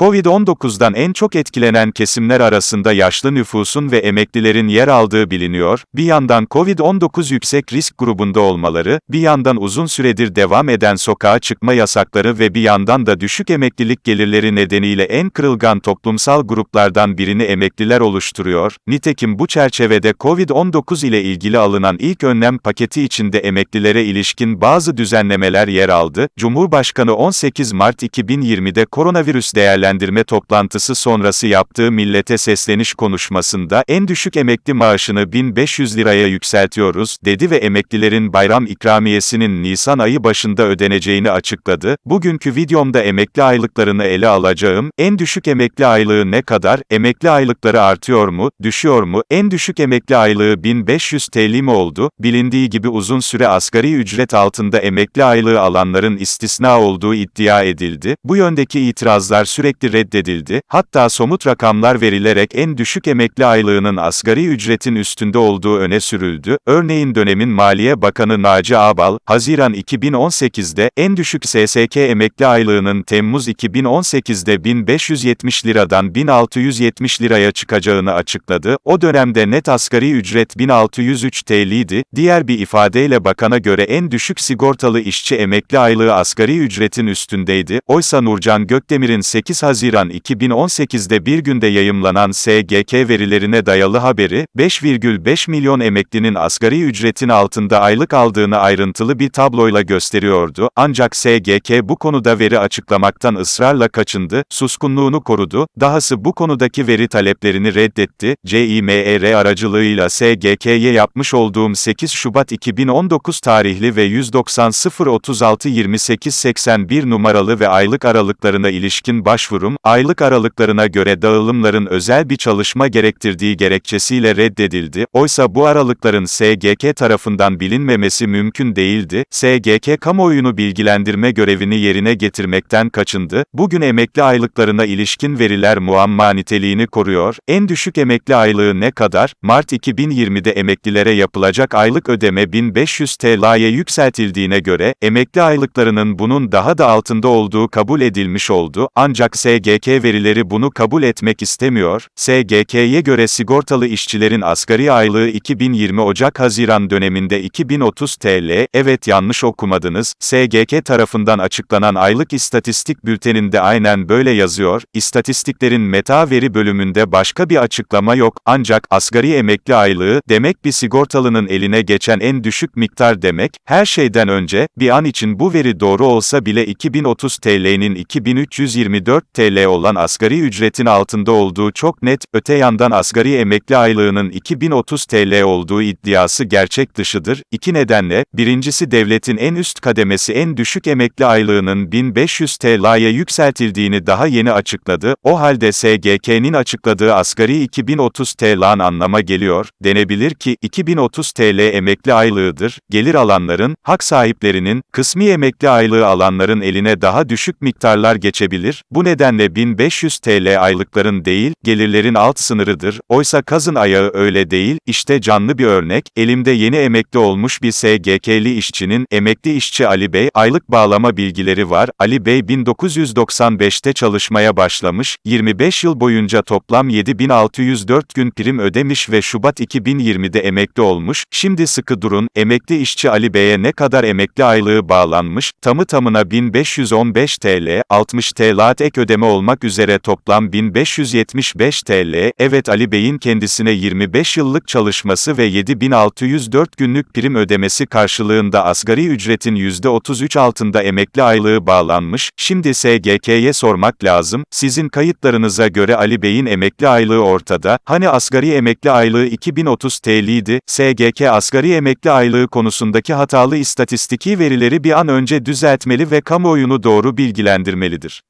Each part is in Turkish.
Covid-19'dan en çok etkilenen kesimler arasında yaşlı nüfusun ve emeklilerin yer aldığı biliniyor, bir yandan Covid-19 yüksek risk grubunda olmaları, bir yandan uzun süredir devam eden sokağa çıkma yasakları ve bir yandan da düşük emeklilik gelirleri nedeniyle en kırılgan toplumsal gruplardan birini emekliler oluşturuyor. Nitekim bu çerçevede Covid-19 ile ilgili alınan ilk önlem paketi içinde emeklilere ilişkin bazı düzenlemeler yer aldı. Cumhurbaşkanı 18 Mart 2020'de koronavirüs değerlendirme toplantısı sonrası yaptığı millete sesleniş konuşmasında en düşük emekli maaşını 1500 liraya yükseltiyoruz dedi ve emeklilerin bayram ikramiyesinin Nisan ayı başında ödeneceğini açıkladı. Bugünkü videomda emekli aylıklarını ele alacağım. En düşük emekli aylığı ne kadar? Emekli aylıkları artıyor mu? Düşüyor mu? En düşük emekli aylığı 1500 TL mi oldu? Bilindiği gibi uzun süre asgari ücret altında emekli aylığı alanların istisna olduğu iddia edildi. Bu yöndeki itirazlar sürekli reddedildi. Hatta somut rakamlar verilerek en düşük emekli aylığının asgari ücretin üstünde olduğu öne sürüldü. Örneğin dönemin Maliye Bakanı Naci Ağbal, Haziran 2018'de en düşük SSK emekli aylığının Temmuz 2018'de 1570 liradan 1670 liraya çıkacağını açıkladı. O dönemde net asgari ücret 1603 TL'ydi. Diğer bir ifadeyle bakana göre en düşük sigortalı işçi emekli aylığı asgari ücretin üstündeydi. Oysa Nurcan Gökdemir'in 8 Haziran 2018'de bir günde yayımlanan SGK verilerine dayalı haberi, 5,5 milyon emeklinin asgari ücretin altında aylık aldığını ayrıntılı bir tabloyla gösteriyordu. Ancak SGK bu konuda veri açıklamaktan ısrarla kaçındı, suskunluğunu korudu, dahası bu konudaki veri taleplerini reddetti. CİMER aracılığıyla SGK'ye yapmış olduğum 8 Şubat 2019 tarihli ve 190 036 28 81 numaralı ve aylık aralıklarına ilişkin başvurum, aylık aralıklarına göre dağılımların özel bir çalışma gerektirdiği gerekçesiyle reddedildi. Oysa bu aralıkların SGK tarafından bilinmemesi mümkün değildi. SGK kamuoyunu bilgilendirme görevini yerine getirmekten kaçındı. Bugün emekli aylıklarına ilişkin veriler muamma niteliğini koruyor. En düşük emekli aylığı ne kadar? Mart 2020'de emeklilere yapılacak aylık ödeme 1500 TL'ye yükseltildiğine göre, emekli aylıklarının bunun daha da altında olduğu kabul edilmiş oldu, ancak SGK verileri bunu kabul etmek istemiyor. SGK'ye göre sigortalı işçilerin asgari aylığı 2020 Ocak-Haziran döneminde 2030 TL, evet yanlış okumadınız, SGK tarafından açıklanan aylık istatistik bülteninde aynen böyle yazıyor, istatistiklerin meta veri bölümünde başka bir açıklama yok, ancak asgari emekli aylığı, demek bir sigortalının eline geçen en düşük miktar demek, her şeyden önce, bir an için bu veri doğru olsa bile 2030 TL'nin 2324 TL olan asgari ücretin altında olduğu çok net, öte yandan asgari emekli aylığının 2030 TL olduğu iddiası gerçek dışıdır. İki nedenle, birincisi devletin en üst kademesi en düşük emekli aylığının 1500 TL'ye yükseltildiğini daha yeni açıkladı, o halde SGK'nin açıkladığı asgari 2030 TL'an anlama geliyor, denebilir ki, 2030 TL emekli aylığıdır, gelir alanların, hak sahiplerinin, kısmi emekli aylığı alanların eline daha düşük miktarlar geçebilir, bu nedenle 1500 TL aylıkların değil, gelirlerin alt sınırıdır, oysa kazın ayağı öyle değil, işte canlı bir örnek, elimde yeni emekli olmuş bir SGK'li işçinin, emekli işçi Ali Bey, aylık bağlama bilgileri var, Ali Bey 1995'te çalışmaya başlamış, 25 yıl boyunca toplam 7604 gün prim ödemiş ve Şubat 2020'de emekli olmuş, şimdi sıkı durun, emekli işçi Ali Bey'e ne kadar emekli aylığı bağlanmış, tamı tamına 1515 TL, 60 TL ek ödeme olmak üzere toplam 1575 TL, evet Ali Bey'in kendisine 25 yıllık çalışması ve 7604 günlük prim ödemesi karşılığında asgari ücretin %33 altında emekli aylığı bağlanmış, şimdi SGK'ye sormak lazım, sizin kayıtlarınıza göre Ali Bey'in emekli aylığı ortada, hani asgari emekli aylığı 2030 TL'ydi, SGK asgari emekli aylığı konusundaki hatalı istatistiki verileri bir an önce düzeltmeli ve kamuoyunu doğru bilgilendirmelidir.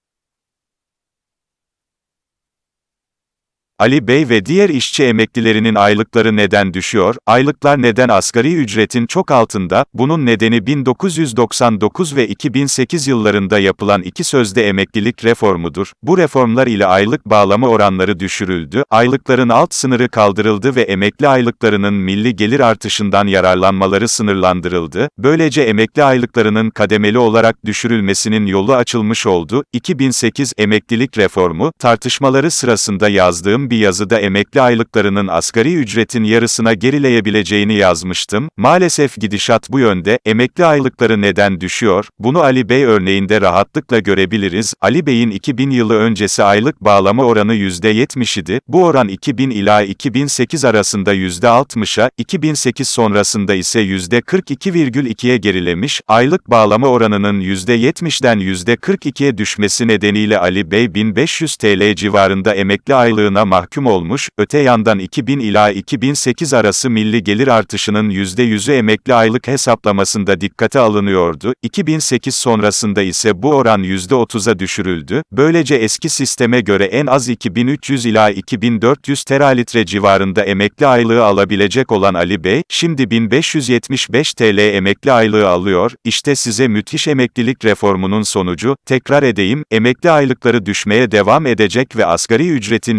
Ali Bey ve diğer işçi emeklilerinin aylıkları neden düşüyor? Aylıklar neden asgari ücretin çok altında? Bunun nedeni 1999 ve 2008 yıllarında yapılan iki sözde emeklilik reformudur. Bu reformlar ile aylık bağlama oranları düşürüldü, aylıkların alt sınırı kaldırıldı ve emekli aylıklarının milli gelir artışından yararlanmaları sınırlandırıldı. Böylece emekli aylıklarının kademeli olarak düşürülmesinin yolu açılmış oldu. 2008 emeklilik reformu, tartışmaları sırasında yazdığım bir yazıda emekli aylıklarının asgari ücretin yarısına gerileyebileceğini yazmıştım. Maalesef gidişat bu yönde, emekli aylıkları neden düşüyor? Bunu Ali Bey örneğinde rahatlıkla görebiliriz. Ali Bey'in 2000 yılı öncesi aylık bağlama oranı %70 idi. Bu oran 2000 ila 2008 arasında %60'a, 2008 sonrasında ise %42,2'ye gerilemiş. Aylık bağlama oranının %70'den %42'ye düşmesi nedeniyle Ali Bey 1500 TL civarında emekli aylığına mahkum olmuş. Öte yandan 2000 ila 2008 arası milli gelir artışının %100'ü emekli aylık hesaplamasında dikkate alınıyordu. 2008 sonrasında ise bu oran %30'a düşürüldü. Böylece eski sisteme göre en az 2300 ila 2400 teralitre civarında emekli aylığı alabilecek olan Ali Bey, şimdi 1575 TL emekli aylığı alıyor. İşte size müthiş emeklilik reformunun sonucu. Tekrar edeyim, emekli aylıkları düşmeye devam edecek ve asgari ücretin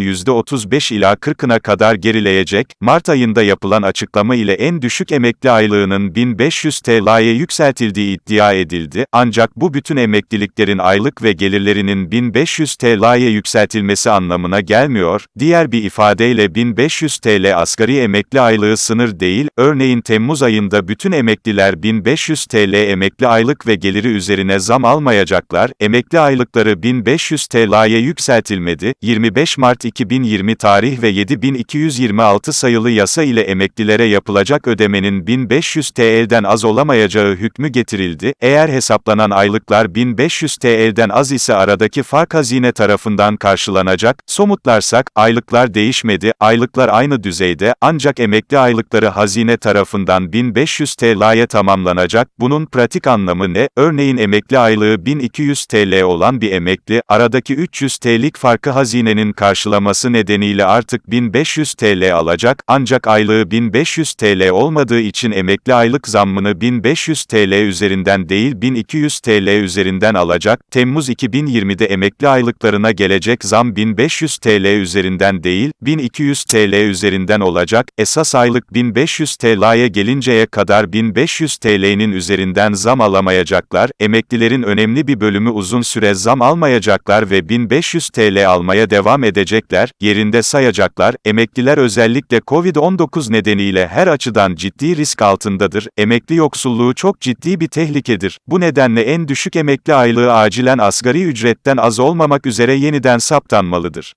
%35 ila 40'ına kadar gerileyecek. Mart ayında yapılan açıklama ile en düşük emekli aylığının 1500 TL'ye yükseltildiği iddia edildi. Ancak bu bütün emekliliklerin aylık ve gelirlerinin 1500 TL'ye yükseltilmesi anlamına gelmiyor. Diğer bir ifadeyle 1500 TL asgari emekli aylığı sınır değil. Örneğin Temmuz ayında bütün emekliler 1500 TL emekli aylık ve geliri üzerine zam almayacaklar. Emekli aylıkları 1500 TL'ye yükseltilmedi. 25 Mart 2020 tarih ve 7226 sayılı yasa ile emeklilere yapılacak ödemenin 1500 TL'den az olamayacağı hükmü getirildi. Eğer hesaplanan aylıklar 1500 TL'den az ise aradaki fark hazine tarafından karşılanacak. Somutlarsak, aylıklar değişmedi, aylıklar aynı düzeyde, ancak emekli aylıkları hazine tarafından 1500 TL'ye tamamlanacak. Bunun pratik anlamı ne? Örneğin emekli aylığı 1200 TL olan bir emekli, aradaki 300 TL'lik farkı hazinenin karşılaması nedeniyle artık 1500 TL alacak, ancak aylığı 1500 TL olmadığı için emekli aylık zammını 1500 TL üzerinden değil 1200 TL üzerinden alacak. Temmuz 2020'de emekli aylıklarına gelecek zam 1500 TL üzerinden değil, 1200 TL üzerinden olacak. Esas aylık 1500 TL'ye gelinceye kadar 1500 TL'nin üzerinden zam alamayacaklar. Emeklilerin önemli bir bölümü uzun süre zam almayacaklar ve 1500 TL almaya devam edecekler. Yerinde sayacaklar. Emekliler özellikle Covid-19 nedeniyle her açıdan ciddi risk altındadır. Emekli yoksulluğu çok ciddi bir tehlikedir. Bu nedenle en düşük emekli aylığı acilen asgari ücretten az olmamak üzere yeniden saptanmalıdır.